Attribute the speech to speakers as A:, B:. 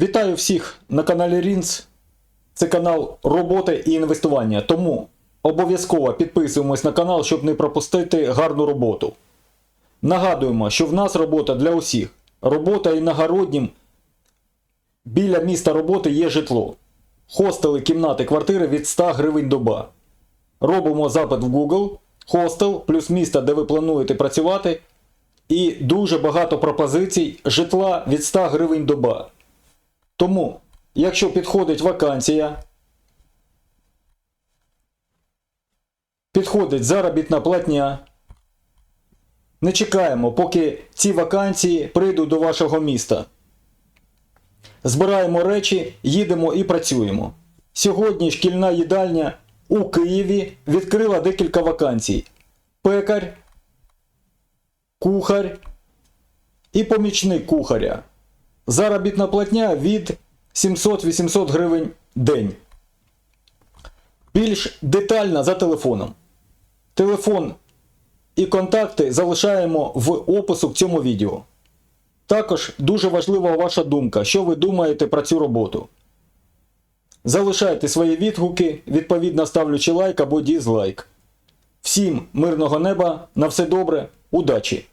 A: Вітаю всіх на каналі Рінц. Це канал роботи і інвестування. Тому обов'язково підписуємось на канал, щоб не пропустити гарну роботу. Нагадуємо, що в нас робота для усіх. Робота іногороднім. Біля міста роботи є житло. Хостели, кімнати, квартири від 100 гривень доба. Робимо запит в Google, хостел плюс місто, де ви плануєте працювати. І дуже багато пропозицій житла від 100 гривень доба. Тому, якщо підходить вакансія, підходить заробітна платня, не чекаємо, поки ці вакансії прийдуть до вашого міста. Збираємо речі, їдемо і працюємо. Сьогодні шкільна їдальня у Києві відкрила декілька вакансій: пекар, кухар і помічник кухаря. Заробітна платня від 700-800 гривень день. Більш детально за телефоном. Телефон і контакти залишаємо в опису к цьому відео. Також дуже важлива ваша думка, що ви думаєте про цю роботу. Залишайте свої відгуки, відповідно ставлячи лайк або дізлайк. Всім мирного неба, на все добре, удачі!